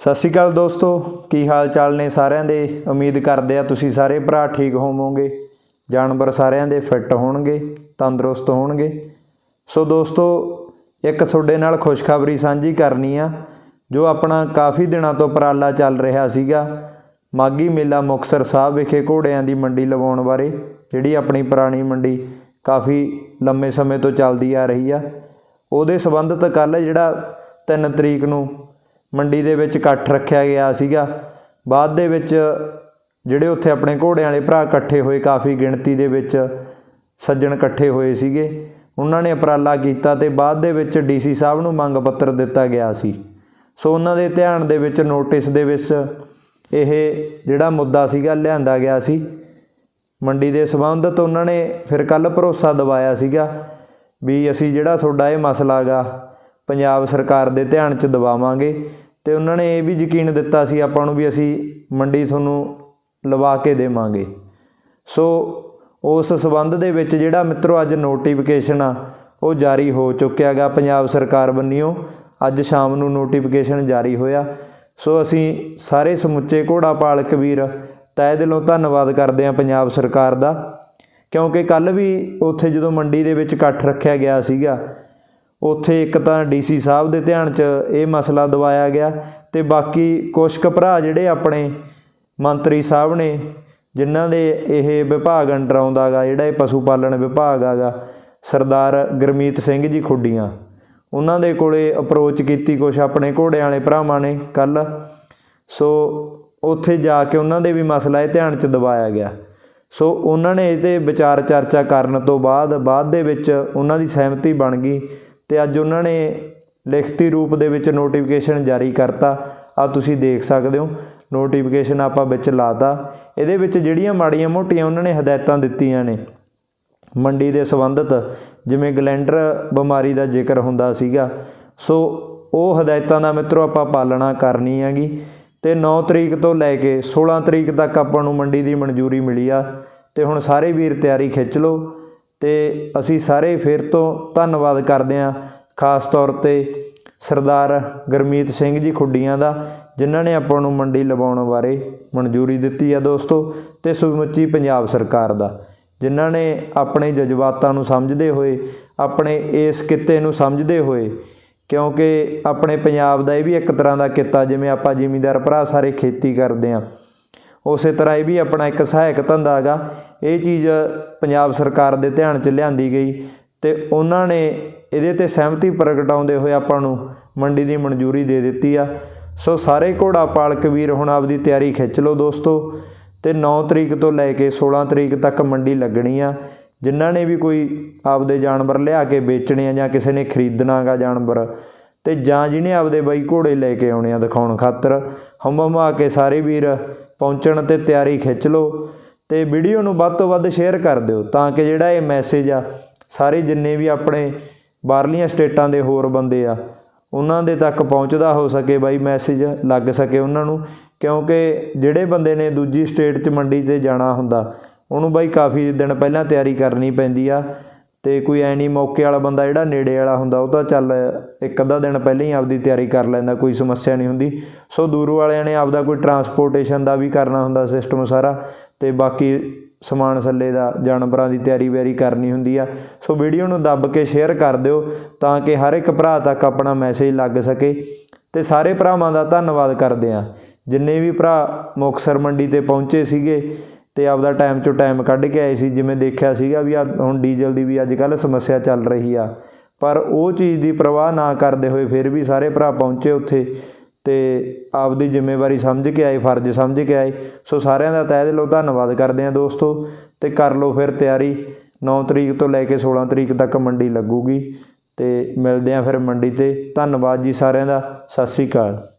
ਸਤਿ ਸ਼੍ਰੀ ਅਕਾਲ ਦੋਸਤੋ, ਕੀ ਹਾਲ ਚਾਲ ਨੇ ਸਾਰਿਆਂ ਦੇ? ਉਮੀਦ ਕਰਦੇ ਆ ਤੁਸੀਂ ਸਾਰੇ ਭਰਾ ਠੀਕ ਹੋਵੋਗੇ, ਜਾਨਵਰ ਸਾਰਿਆਂ ਦੇ ਫਿੱਟ ਹੋਣਗੇ, ਤੰਦਰੁਸਤ ਹੋਣਗੇ। ਸੋ ਦੋਸਤੋ, ਇੱਕ ਤੁਹਾਡੇ ਨਾਲ ਖੁਸ਼ਖਬਰੀ ਸਾਂਝੀ ਕਰਨੀ ਆ, ਜੋ ਆਪਣਾ ਕਾਫੀ ਦਿਨਾਂ ਤੋਂ ਉਪਰਾਲਾ ਚੱਲ ਰਿਹਾ ਸੀਗਾ ਮਾਗੀ ਮੇਲਾ ਮੁਕਤਸਰ ਸਾਹਿਬ ਵਿਖੇ ਘੋੜਿਆਂ ਦੀ ਮੰਡੀ ਲਵਾਉਣ ਬਾਰੇ, ਜਿਹੜੀ ਆਪਣੀ ਪੁਰਾਣੀ ਮੰਡੀ ਕਾਫੀ ਲੰਮੇ ਸਮੇਂ ਤੋਂ ਚੱਲਦੀ ਆ ਰਹੀ ਆ। ਉਹਦੇ ਸੰਬੰਧਤ ਕੱਲ ਜਿਹੜਾ 3 ਤਰੀਕ ਨੂੰ ਮੰਡੀ ਦੇ ਵਿੱਚ ਇਕੱਠ ਰੱਖਿਆ ਗਿਆ ਸੀਗਾ। ਬਾਅਦ ਦੇ ਵਿੱਚ ਜਿਹੜੇ ਉੱਥੇ ਆਪਣੇ ਘੋੜਿਆਂ ਵਾਲੇ ਭਰਾ ਇਕੱਠੇ ਹੋਏ, ਕਾਫੀ ਗਿਣਤੀ ਦੇ ਵਿੱਚ ਸੱਜਣ ਇਕੱਠੇ ਹੋਏ ਸੀਗੇ। ਉਹਨਾਂ ਨੇ ਉਪਰਾਲਾ ਕੀਤਾ ਤੇ ਬਾਅਦ ਦੇ ਵਿੱਚ ਡੀਸੀ ਸਾਹਿਬ ਨੂੰ ਮੰਗ ਪੱਤਰ ਦਿੱਤਾ ਗਿਆ ਸੀ। ਸੋ ਉਹਨਾਂ ਦੇ ਧਿਆਨ ਦੇ ਵਿੱਚ ਨੋਟਿਸ ਦੇ ਵਿੱਚ ਇਹ ਜਿਹੜਾ ਮੁੱਦਾ ਸੀਗਾ ਲਿਆਂਦਾ ਗਿਆ ਸੀ। ਮੰਡੀ ਦੇ ਸੰਬੰਧਤ ਉਹਨਾਂ ਨੇ ਫਿਰ ਕੱਲ ਭਰੋਸਾ ਦਿਵਾਇਆ ਸੀਗਾ ਵੀ ਅਸੀਂ ਜਿਹੜਾ ਤੁਹਾਡਾ ਇਹ ਮਸਲਾ ਗਾ ਪੰਜਾਬ ਸਰਕਾਰ ਦੇ ਧਿਆਨ 'ਚ ਦਵਾਵਾਂਗੇ। ਤੇ ਉਹਨਾਂ ਨੇ ਇਹ ਵੀ ਯਕੀਨ ਦਿੱਤਾ ਸੀ ਆਪਾਂ ਨੂੰ ਵੀ ਅਸੀਂ ਮੰਡੀ ਤੁਹਾਨੂੰ ਲਵਾ ਕੇ ਦੇਵਾਂਗੇ। ਸੋ ਉਸ ਸਬੰਧ ਦੇ ਵਿੱਚ ਜਿਹੜਾ ਮਿੱਤਰੋ ਅੱਜ ਨੋਟੀਫਿਕੇਸ਼ਨ ਆ, ਉਹ ਜਾਰੀ ਹੋ ਚੁੱਕਿਆ ਗਾ ਪੰਜਾਬ ਸਰਕਾਰ ਬੰਨਿਓ ਅੱਜ ਸ਼ਾਮ ਨੂੰ ਨੋਟੀਫਿਕੇਸ਼ਨ ਜਾਰੀ ਹੋਇਆ। ਸੋ ਅਸੀਂ ਸਾਰੇ ਸਮੁੱਚੇ ਘੋੜਾ ਪਾਲਕ ਵੀਰ, ਤਹਿ ਦਿਲੋਂ ਧੰਨਵਾਦ ਕਰਦੇ ਹਾਂ ਪੰਜਾਬ ਸਰਕਾਰ ਦਾ। ਕਿਉਂਕਿ ਕੱਲ ਵੀ ਉੱਥੇ ਜਦੋਂ ਮੰਡੀ ਦੇ ਵਿੱਚ ਇਕੱਠ ਰੱਖਿਆ ਗਿਆ ਸੀਗਾ ਉੱਥੇ ਇੱਕ ਤਾਂ ਡੀਸੀ ਸਾਹਿਬ ਦੇ ਧਿਆਨ 'ਚ ਇਹ ਮਸਲਾ ਦਵਾਇਆ ਗਿਆ ਤੇ ਬਾਕੀ ਕੁਛ ਕੁ ਭਰਾ ਜਿਹੜੇ ਆਪਣੇ ਮੰਤਰੀ ਸਾਹਿਬ ਨੇ, ਜਿਨ੍ਹਾਂ ਦੇ ਇਹ ਵਿਭਾਗ ਅੰਡਰ ਆਉਂਦਾ ਗਾ, ਜਿਹੜਾ ਇਹ ਪਸ਼ੂ ਪਾਲਣ ਵਿਭਾਗ ਆਗਾ ਸਰਦਾਰ ਗੁਰਮੀਤ ਸਿੰਘ ਜੀ ਖੁੱਡੀਆਂ। ਉਹਨਾਂ ਦੇ ਕੋਲੇ ਅਪਰੋਚ ਕੀਤੀ ਕੁਛ ਆਪਣੇ ਘੋੜਿਆਂ ਵਾਲੇ ਭਰਾਵਾਂ ਨੇ ਕੱਲ ਸੋ ਉੱਥੇ ਜਾ ਕੇ ਉਹਨਾਂ ਦੇ ਵੀ ਮਸਲਾ ਇਹ ਧਿਆਨ 'ਚ ਦਵਾਇਆ ਗਿਆ। ਸੋ ਉਹਨਾਂ ਨੇ ਇਹ 'ਤੇ ਵਿਚਾਰ ਚਰਚਾ ਕਰਨ ਤੋਂ ਬਾਅਦ ਬਾਅਦ ਦੇ ਵਿੱਚ ਉਹਨਾਂ ਦੀ ਸਹਿਮਤੀ ਬਣ ਗਈ ਤੇ ਅੱਜ ਉਹਨਾਂ ਨੇ ਲਿਖਤੀ ਰੂਪ ਦੇ ਵਿੱਚ ਨੋਟੀਫਿਕੇਸ਼ਨ ਜਾਰੀ ਕਰਤਾ। ਆ ਤੁਸੀਂ ਦੇਖ ਸਕਦੇ ਹੋ। ਨੋਟੀਫਿਕੇਸ਼ਨ ਆਪਾਂ ਵਿੱਚ ਲਾਤਾ। ਇਹਦੇ ਵਿੱਚ ਜਿਹੜੀਆਂ ਮਾੜੀਆਂ ਮੋਟੀਆਂ ਉਹਨਾਂ ਨੇ ਹਦਾਇਤਾਂ ਦਿੱਤੀਆਂ ਨੇ। ਮੰਡੀ ਦੇ ਸੰਬੰਧਤ ਜਿਵੇਂ ਗਲੈਂਡਰ ਬਿਮਾਰੀ ਦਾ ਜ਼ਿਕਰ ਹੁੰਦਾ ਸੀਗਾ। ਸੋ ਉਹ ਹਦਾਇਤਾਂ ਦਾ ਮਿੱਤਰੋ ਆਪਾਂ ਪਾਲਣਾ ਕਰਨੀ ਹੈਗੀ। ਤੇ 9 ਤਰੀਕ ਤੋਂ ਲੈ ਕੇ 16 ਤਰੀਕ ਤੱਕ ਆਪਾਂ ਨੂੰ ਮੰਡੀ ਦੀ ਮਨਜ਼ੂਰੀ ਮਿਲੀ ਆ। ਤੇ ਹੁਣ ਸਾਰੇ ਵੀਰ ਤਿਆਰੀ ਖਿੱਚ ਲਓ। ਤੇ ਅਸੀਂ ਸਾਰੇ ਫਿਰ ਤੋਂ ਧੰਨਵਾਦ ਕਰਦੇ ਹਾਂ ਖਾਸ ਤੌਰ ਤੇ ਸਰਦਾਰ ਗੁਰਮੀਤ ਸਿੰਘ ਜੀ ਖੁੱਡੀਆਂ ਦਾ, ਜਿਨ੍ਹਾਂ ਨੇ ਆਪਾਂ ਨੂੰ ਮੰਡੀ ਲਵਾਉਣ ਬਾਰੇ ਮਨਜ਼ੂਰੀ ਦਿੱਤੀ ਆ ਦੋਸਤੋ, ਤੇ ਸਮੁੱਚੀ ਪੰਜਾਬ ਸਰਕਾਰ ਦਾ, ਜਿਨ੍ਹਾਂ ਨੇ ਆਪਣੇ ਜਜ਼ਬਾਤਾਂ ਨੂੰ ਸਮਝਦੇ ਹੋਏ, ਆਪਣੇ ਇਸ ਕਿੱਤੇ ਨੂੰ ਸਮਝਦੇ ਹੋਏ, ਕਿਉਂਕਿ ਆਪਣੇ ਪੰਜਾਬ ਦਾ ਇਹ ਵੀ ਇੱਕ ਤਰ੍ਹਾਂ ਦਾ ਕਿੱਤਾ, ਜਿਵੇਂ ਆਪਾਂ ਜ਼ਿਮੀਂਦਾਰ ਭਰਾ ਸਾਰੇ ਖੇਤੀ ਕਰਦੇ ਆ ਉਸੇ ਤਰ੍ਹਾਂ ਇਹ ਵੀ ਆਪਣਾ ਇੱਕ ਸਹਾਇਕ ਧੰਦਾ ਹੈਗਾ। ਇਹ ਚੀਜ਼ ਪੰਜਾਬ ਸਰਕਾਰ ਦੇ ਧਿਆਨ 'ਚ ਲਿਆਂਦੀ ਗਈ ਤੇ ਉਹਨਾਂ ਨੇ ਇਹਦੇ ਤੇ ਸਹਿਮਤੀ ਪ੍ਰਗਟਾਉਂਦੇ ਹੋਏ ਆਪਾਂ ਨੂੰ ਮੰਡੀ ਦੀ ਮਨਜ਼ੂਰੀ ਦੇ ਦਿੱਤੀ ਆ। ਸੋ ਸਾਰੇ ਘੋੜਾ ਪਾਲਕ ਵੀਰ ਹੁਣ ਆਪਦੀ ਤਿਆਰੀ ਖਿੱਚ ਲਓ ਦੋਸਤੋ ਤੇ 9 ਤਰੀਕ ਤੋਂ ਲੈ ਕੇ 16 ਤਰੀਕ ਤੱਕ ਮੰਡੀ ਲੱਗਣੀ ਆ। ਜਿਨ੍ਹਾਂ ਨੇ ਵੀ ਕੋਈ ਆਪਦੇ ਜਾਨਵਰ ਲਿਆ ਕੇ ਵੇਚਣੇ ਆ ਜਾਂ ਕਿਸੇ ਨੇ ਖਰੀਦਣਾਗਾ ਜਾਨਵਰ ਤੇ ਜਾਂ ਜਿਹਨੇ ਆਪਦੇ ਬਾਈ ਘੋੜੇ ਲੈ ਕੇ ਆਉਣੇ ਆ ਦਿਖਾਉਣ ਖਾਤਰ ਹਮਮਾ ਕੇ ਸਾਰੇ ਵੀਰ ਪਹੁੰਚਣ ਤੇ ਤਿਆਰੀ ਖਿੱਚ ਲਓ ਤੇ ਵੀਡੀਓ ਨੂੰ ਵੱਧ ਤੋਂ ਵੱਧ ਸ਼ੇਅਰ ਕਰ ਦਿਓ ਤਾਂ ਕਿ ਜਿਹੜਾ ਇਹ ਮੈਸੇਜ ਆ, ਸਾਰੇ ਜਿੰਨੇ ਵੀ ਆਪਣੇ ਬਾਹਰਲੀਆਂ ਸਟੇਟਾਂ ਦੇ ਹੋਰ ਬੰਦੇ ਆ, ਉਹਨਾਂ ਦੇ ਤੱਕ ਪਹੁੰਚਦਾ ਹੋ ਸਕੇ ਬਾਈ ਮੈਸੇਜ ਲੱਗ ਸਕੇ ਉਹਨਾਂ ਨੂੰ, ਕਿਉਂਕਿ ਜਿਹੜੇ ਬੰਦੇ ਨੇ ਦੂਜੀ ਸਟੇਟ 'ਚ ਮੰਡੀ ਤੇ ਜਾਣਾ ਹੁੰਦਾ, ਉਹਨੂੰ ਬਾਈ ਕਾਫੀ ਦਿਨ ਪਹਿਲਾਂ ਤਿਆਰੀ ਕਰਨੀ ਪੈਂਦੀ ਆ। ਤੇ ਕੋਈ ਐ ਨਹੀਂ ਮੌਕੇ ਵਾਲਾ ਬੰਦਾ ਜਿਹੜਾ ਨੇੜੇ ਵਾਲਾ ਹੁੰਦਾ, ਉਹ ਤਾਂ ਚੱਲ ਇੱਕ ਅੱਧਾ ਦਿਨ ਪਹਿਲਾਂ ਹੀ ਆਪਦੀ ਤਿਆਰੀ ਕਰ ਲੈਂਦਾ, ਕੋਈ ਸਮੱਸਿਆ ਨਹੀਂ ਹੁੰਦੀ। ਸੋ ਦੂਰੋਂ ਵਾਲਿਆਂ ਨੇ ਆਪਦਾ ਕੋਈ ਟਰਾਂਸਪੋਰਟੇਸ਼ਨ ਦਾ ਵੀ ਕਰਨਾ ਹੁੰਦਾ ਸਿਸਟਮ ਸਾਰਾ ਤੇ ਬਾਕੀ ਸਮਾਨ ਸੱਲੇ ਦਾ, ਜਾਨਵਰਾਂ ਦੀ ਤਿਆਰੀ ਵੈਰੀ ਕਰਨੀ ਹੁੰਦੀ ਆ। ਸੋ ਵੀਡੀਓ ਨੂੰ ਦੱਬ ਕੇ ਸ਼ੇਅਰ ਕਰ ਦਿਓ ਤਾਂ ਕਿ ਹਰ ਇੱਕ ਭਰਾ ਤੱਕ ਆਪਣਾ ਮੈਸੇਜ ਲੱਗ ਸਕੇ। ਤੇ ਸਾਰੇ ਭਰਾਵਾਂ ਦਾ ਧੰਨਵਾਦ ਕਰਦੇ ਆ ਜਿੰਨੇ ਵੀ ਭਰਾ ਮੁਕਸਰ ਮੰਡੀ ਤੇ ਪਹੁੰਚੇ ਸੀਗੇ ਤੇ ਆਪਦਾ ਟਾਈਮ ਚੋਂ ਟਾਈਮ ਕੱਢ ਕੇ ਆਏ ਸੀ, ਜਿਵੇਂ ਦੇਖਿਆ ਸੀਗਾ ਵੀ ਆ ਹੁਣ ਡੀਜ਼ਲ ਦੀ ਵੀ ਅੱਜ ਕੱਲ ਸਮੱਸਿਆ ਚੱਲ ਰਹੀ ਆ। ਪਰ ਉਹ ਚੀਜ਼ ਦੀ ਪਰਵਾਹ ਨਾ ਕਰਦੇ ਹੋਏ ਫਿਰ ਵੀ ਸਾਰੇ ਭਰਾ ਪਹੁੰਚੇ ਉੱਥੇ ਤੇ ਆਪਦੀ ਜ਼ਿੰਮੇਵਾਰੀ ਸਮਝ ਕੇ ਆਏ, ਫਰਜ਼ ਸਮਝ ਕੇ ਆਏ। ਸੋ ਸਾਰਿਆਂ ਦਾ ਤਹਿ ਦਿਲੋਂ ਧੰਨਵਾਦ ਕਰਦੇ ਆ ਦੋਸਤੋ ਤੇ ਕਰ ਲਓ ਫਿਰ ਤਿਆਰੀ। 9 ਤਰੀਕ ਤੋਂ ਲੈ ਕੇ 16 ਤਰੀਕ ਤੱਕ ਮੰਡੀ ਲੱਗੂਗੀ ਤੇ ਮਿਲਦੇ ਆ ਫਿਰ ਮੰਡੀ ਤੇ। ਧੰਨਵਾਦ ਜੀ ਸਾਰਿਆਂ ਦਾ। ਸਤਿ ਸ੍ਰੀ ਅਕਾਲ।